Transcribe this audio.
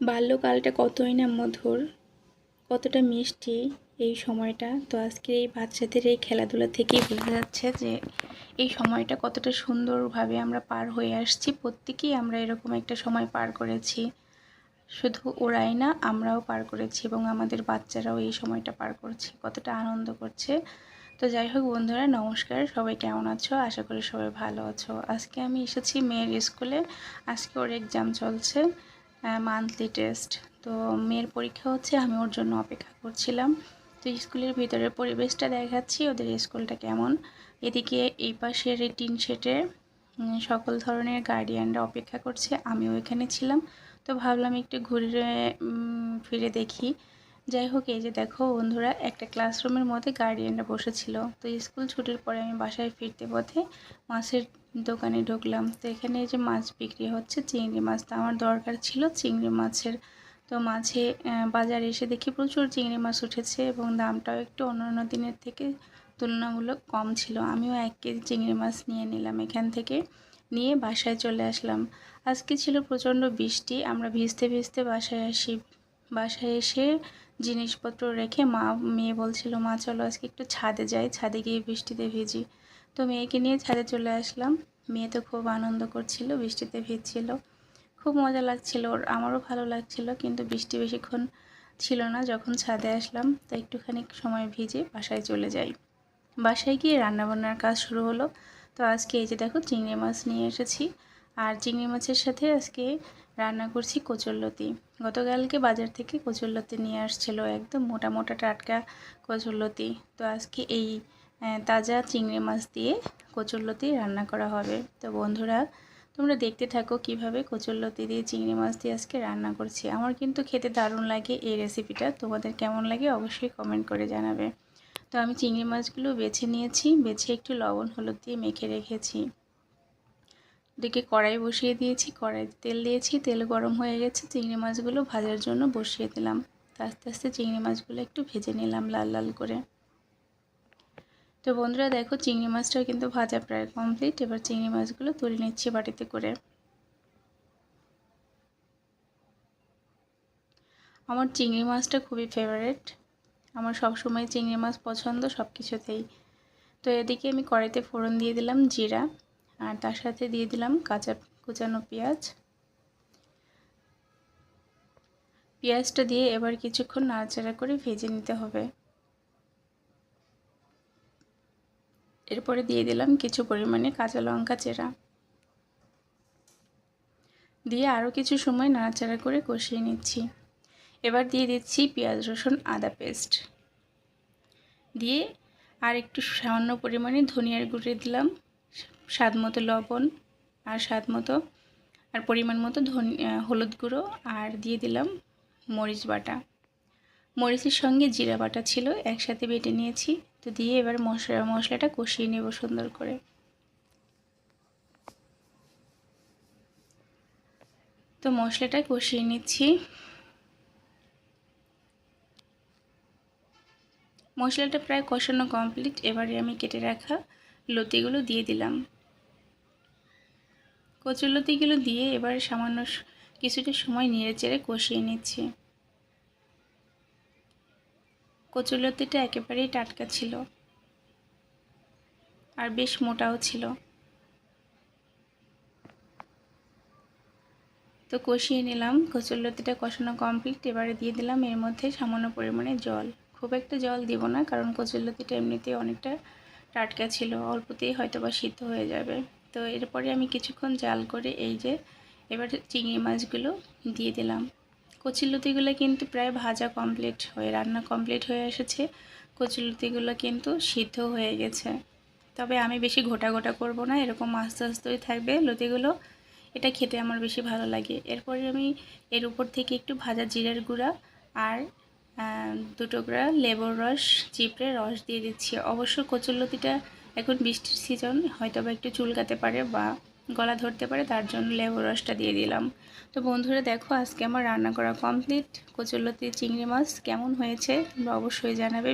বাল্যকালটা কতই না মধুর, কতটা মিষ্টি এই সময়টা। তো আজকে এই বাচ্চাদের এই খেলাধুলা থেকেই বোঝা যাচ্ছে যে এই সময়টা কতটা সুন্দরভাবে আমরা পার হয়ে আসছি। প্রত্যেকেই আমরা এরকম একটা সময় পার করেছি। শুধু ওরাই না, আমরাও পার করেছি এবং আমাদের বাচ্চারাও এই সময়টা পার করছে, কতটা আনন্দ করছে। তো যাই হোক বন্ধুরা, নমস্কার। সবাই কেমন আছো? আশা করি সবাই ভালো আছো। আজকে আমি এসেছি মেয়ের স্কুলে। আজকে ওর এক্সাম চলছে। মান্থলি টেস্ট তো মেয়ের পরীক্ষা হচ্ছে, আমি ওর জন্য অপেক্ষা করছিলাম। তো স্কুলের ভিতরের পরিবেশটা দেখাচ্ছি, ওদের স্কুলটা কেমন। এদিকে এই পাশের টিন শেটে সকল ধরনের গার্ডিয়ানরা অপেক্ষা করছে, আমিও এখানে ছিলাম। তো ভাবলাম একটু ঘুরে ফিরে দেখি। যাই হোক, এই যে দেখো বন্ধুরা, একটা ক্লাসরুমের মধ্যে গার্ডিয়ানরা বসেছিল। তো স্কুল ছুটির পরে আমি বাসায় ফিরতে পথে মাছের দোকানে ঢুকলাম। তো এখানে যে মাছ বিক্রি হচ্ছে, চিংড়ি মাছ। তো আমার দরকার ছিল চিংড়ি মাছের। তো মাঝে বাজারে এসে দেখি প্রচুর চিংড়ি মাছ উঠেছে এবং দামটাও একটু অন্য অন্য দিনের থেকে তুলনামূলক কম ছিল। আমিও এক কেজি চিংড়ি মাছ নিয়ে নিলাম এখান থেকে, নিয়ে বাসায় চলে আসলাম। আজকে ছিল প্রচণ্ড বৃষ্টি, আমরা ভিজতে ভিজতে বাসায় আসি। বাসায় এসে জিনিসপত্র রেখে মা, মেয়ে বলছিল, মা, চলো আজকে একটু ছাদে যাই। ছাদে গিয়ে বৃষ্টিতে ভিজি। তো মেয়েকে নিয়ে ছাদে চলে আসলাম। মেয়ে তো খুব আনন্দ করছিল, বৃষ্টিতে ভিজছিল। খুব মজা লাগছিল, ওর, আমারও ভালো লাগছিল, কিন্তু বৃষ্টি বেশিক্ষণ ছিল না যখন ছাদে আসলাম। তো একটুখানি সময় ভিজে বাসায় চলে যাই। বাসায় গিয়ে রান্নাবান্নার কাজ শুরু হলো। তো আজকে এই যে দেখো, চিংড়ি মাছ নিয়ে এসেছি। আর চিংড়ি মাছের সাথে আজকে রান্না করছি কচুরলতি গতকালকে বাজার থেকে কচুরলতি নিয়ে আসছিল একদম মোটা মোটা টাটকা কচুরলতি তো আজকে এই তাজা চিংড়ি মাছ দিয়ে কচুরলতি রান্না করা হবে। তো বন্ধুরা, তোমরা দেখতে থাকো কীভাবে কচুরলতি দিয়ে চিংড়ি মাছ দিয়ে আজকে রান্না করছি। আমার কিন্তু খেতে দারুণ লাগে এই রেসিপিটা তোমাদের কেমন লাগে অবশ্যই কমেন্ট করে জানাবে। তো আমি চিংড়ি মাছগুলো বেছে নিয়েছি। বেছে একটু লবণ, হলুদ দিয়ে মেখে রেখেছি। ওদিকে কড়াই বসিয়ে দিয়েছি কড়াই তেল দিয়েছি, তেল গরম হয়ে গেছে, চিংড়ি মাছগুলো ভাজার জন্য বসিয়ে দিলাম। আস্তে আস্তে চিংড়ি মাছগুলো একটু ভেজে নিলাম লাল লাল করে। তো বন্ধুরা দেখো, চিংড়ি মাছটা কিন্তু ভাজা প্রায় কমপ্লিট এবার চিংড়ি মাছগুলো তুলে নিচ্ছি বাটিতে করে। আমার চিংড়ি মাছটা খুবই ফেভারেট আমার সবসময় চিংড়ি মাছ পছন্দ সব কিছুতেই তো এদিকে আমি কড়াইতে ফোড়ন দিয়ে দিলাম জিরা। আর তার সাথে দিয়ে দিলাম কাঁচা কুচানো পেঁয়াজ। পেঁয়াজটা দিয়ে এবার কিছুক্ষণ নাড়াচাড়া করে ভেজে নিতে হবে। এরপরে দিয়ে দিলাম কিছু পরিমাণে কাঁচা লঙ্কা চেরা। দিয়ে আরও কিছু সময় নাড়াচাড়া করে কষিয়ে নিচ্ছি। এবার দিয়ে দিচ্ছি পেঁয়াজ, রসুন, আদা পেস্ট। দিয়ে আর একটু সামান্য পরিমাণে ধনিয়ার গুঁড়ে দিলাম। স্বাদ মতো লবণ আর স্বাদ মতো আর পরিমাণ মতো ধন হলুদ গুঁড়ো আর দিয়ে দিলাম মরিচ বাটা। মরিচের সঙ্গে জিরা বাটা ছিল, একসাথে বেটে নিয়েছি। তো দিয়ে এবার মশলা মশলাটা কষিয়ে নেব সুন্দর করে। তো মশলাটা কষিয়ে নিচ্ছি। মশলাটা প্রায় কষানো কমপ্লিট। এবারে আমি কেটে রাখা লতিগুলো দিয়ে দিলাম। কচুর লতিগুলো দিয়ে এবার সামান্য কিছুটা সময় নেড়ে চেড়ে কষিয়ে নিচ্ছি। কচুলতিটা একেবারেই টাটকা ছিল। আর বেশ মোটাও ছিল। তো কষিয়ে নিলাম। কচুরলতিটা কষানো কমপ্লিট এবারে দিয়ে দিলাম এর মধ্যে সামান্য পরিমাণে জল। খুব একটা জল দিব না, কারণ কচুরলতিটা এমনিতেই অনেকটা টাটকা ছিল। অল্পতেই হয়তো বা সিদ্ধ হয়ে যাবে। তো এরপরে আমি কিছুক্ষণ জাল করে এই যে এবার চিংড়ি মাছগুলো দিয়ে দিলাম। কচিলতিগুলো কিন্তু প্রায় ভাজা কমপ্লিট হয়ে, রান্না কমপ্লিট হয়ে এসেছে। কচিলতিগুলো কিন্তু সিদ্ধ হয়ে গেছে। তবে আমি বেশি ঘোটা ঘোটা করব না, এরকম আস্তে আস্তেই থাকবে লতিগুলো। এটা খেতে আমার বেশি ভালো লাগে। এরপরে আমি এর উপর থেকে একটু ভাজা জিরের গুঁড়া আর দুটো গুঁড়া লেবুর রস চিপড়ে রস দিয়ে দিচ্ছি। অবশ্য কচুরলতিটা এখন বৃষ্টির সিজন হয়তো বা একটু চুলকাতে পারে বা গলা ধরতে পারে, তার জন্য লেবু রসটা দিয়ে দিলাম। তো বন্ধুরা, দেখো আজকে আমার রান্না করা কমপ্লিট কচুরলতি চিংড়ি মাছ কেমন হয়েছে, অবশ্যই জানাবে।